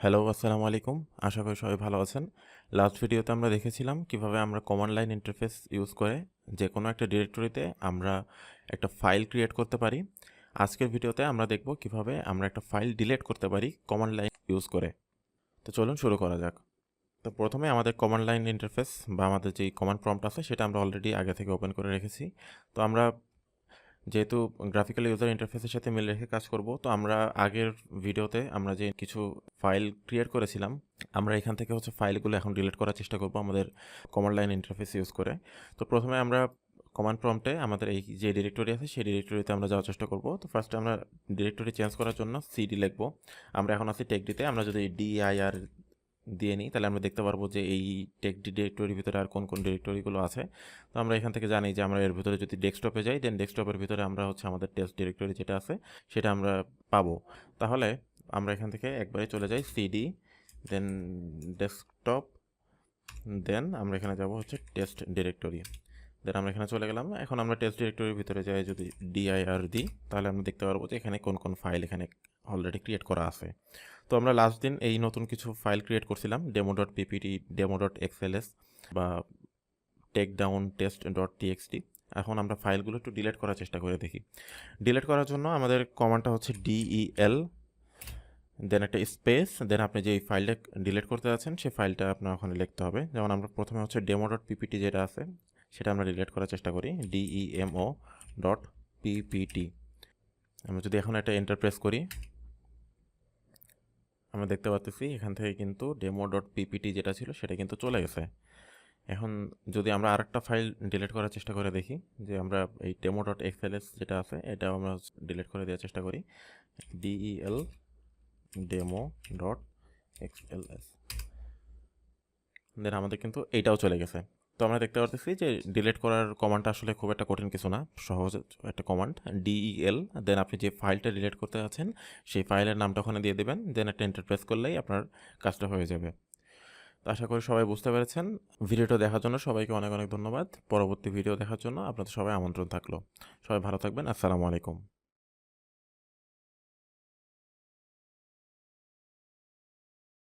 Hello, আসসালামু আলাইকুম। আশা করি সবাই ভালো আছেন। লাস্ট ভিডিওতে আমরা দেখেছিলাম কীভাবে আমরা কমান্ড লাইন ইন্টারফেস ইউজ করে যে কোনো একটা ডিরেক্টরিতে আমরা একটা ফাইল ক্রিয়েট করতে পারি। আজকের ভিডিওতে আমরা দেখব কীভাবে আমরা একটা ফাইল ডিলিট করতে পারি কমান্ড লাইন ইউজ করে। তো চলুন শুরু করা যাক। তো প্রথমে আমাদের কমান্ড লাইন ইন্টারফেস বা আমাদের যেই কমান্ড প্রম্পট আছে সেটা আমরা অলরেডি আগে থেকে ওপেন করে রেখেছি। তো আমরা যেহেতু গ্রাফিক্যাল ইউজার ইন্টারফেসের সাথে মিল রেখে কাজ করব, তো আমরা আগের ভিডিওতে আমরা যে কিছু ফাইল ক্রিয়েট করেছিলাম, আমরা এখান থেকে হচ্ছে ফাইলগুলো এখন ডিলিট করার চেষ্টা করব আমাদের কমান্ড লাইন ইন্টারফেস ইউজ করে। তো প্রথমে আমরা কমান্ড প্রম্পটে আমাদের এই যে ডিরেক্টরি আছে, সেই ডিরেক্টরিতে আমরা যাওয়ার চেষ্টা করব। তো ফার্স্টে আমরা ডিরেক্টরি চেঞ্জ করার জন্য সিডি লিখব। আমরা এখন আছি টেক ডিতে আমরা যদি ডিআইআর দিয়ে নিই, তাহলে আমরা দেখতে পারব যে এই টেক ডিরেক্টরির ভিতরে আর কোন কোন ডিরেক্টরিগুলো আছে। তো আমরা এখান থেকে জানি যে আমরা এর ভিতরে যদি ডেস্কটপে যাই দেন ডেস্কটপের ভিতরে আমরা হচ্ছে আমাদের টেস্ট ডিরেক্টরি যেটা আছে, সেটা আমরা পাবো। তাহলে আমরা এখান থেকে একবারে চলে যাই সিডি দেন ডেস্কটপ দেন আমরা এখানে যাব হচ্ছে টেস্ট ডিরেক্টরি দেন আমরা এখানে চলে গেলাম। এখন আমরা টেস্ট ডিরেক্টরির ভিতরে যাই যদি ডিআইআর দিই তাহলে আমরা দেখতে পারব যে এখানে কোন কোন ফাইল এখানে অলরেডি ক্রিয়েট করা আছে। তো আমরা লাস্ট দিন এই নতুন কিছু ফাইল ক্রিয়েট করছিলাম demo dot PPT demo dot XLS বা take down test dot TXT এখন আমরা ফাইলগুলো একটু ডিলেট করার চেষ্টা করে দেখি। ডিলেট করার জন্য আমাদের কমান্ডটা হচ্ছে ডিইএল দেন একটা স্পেস দেন আপনি যে ফাইলটা ডিলেট করতে যাচ্ছেন সেই ফাইলটা আপনার ওখানে লিখতে হবে। যেমন আমরা প্রথমে হচ্ছে ডেমো ডট পিপিটি যেটা আছে, সেটা আমরা ডিলেট করার চেষ্টা করি ডিইএমও ডট পিপিটি আমরা যদি এখন একটা এন্টারপ্রেস করি আমরা দেখতে পাচ্ছি এখান থেকে কিন্তু ডেমো ডট পিপিটি যেটা ছিল সেটা কিন্তু চলে গেছে। এখন যদি আমরা আরেকটা ফাইল ডিলিট করার চেষ্টা করে দেখি, যে আমরা এই ডেমো ডট এক্সএলএস যেটা আছে, এটাও আমরা ডিলিট করে দেওয়ার চেষ্টা করি। ডিইএল ডেমো ডট এক্সএলএস দেন আমাদের কিন্তু এইটাও চলে গেছে। তো আমরা দেখতে পারতেছি যে ডিলিট করার কমান্ডটা আসলে খুব একটা কঠিন কিছু না, সহজ একটা কমান্ড ডিইএল দেন আপনি যে ফাইলটা ডিলিট করতে আছেন সেই ফাইলের নামটা ওখানে দিয়ে দেবেন দেন একটা ইন্টারপ্রেস করলেই আপনার কাজটা হয়ে যাবে। তো আশা করি সবাই বুঝতে পেরেছেন। ভিডিওটা দেখার জন্য সবাইকে অনেক অনেক ধন্যবাদ। পরবর্তী ভিডিও দেখার জন্য আপনাদের সবাই আমন্ত্রণ থাকল। সবাই ভালো থাকবেন। আসসালামু আলাইকুম।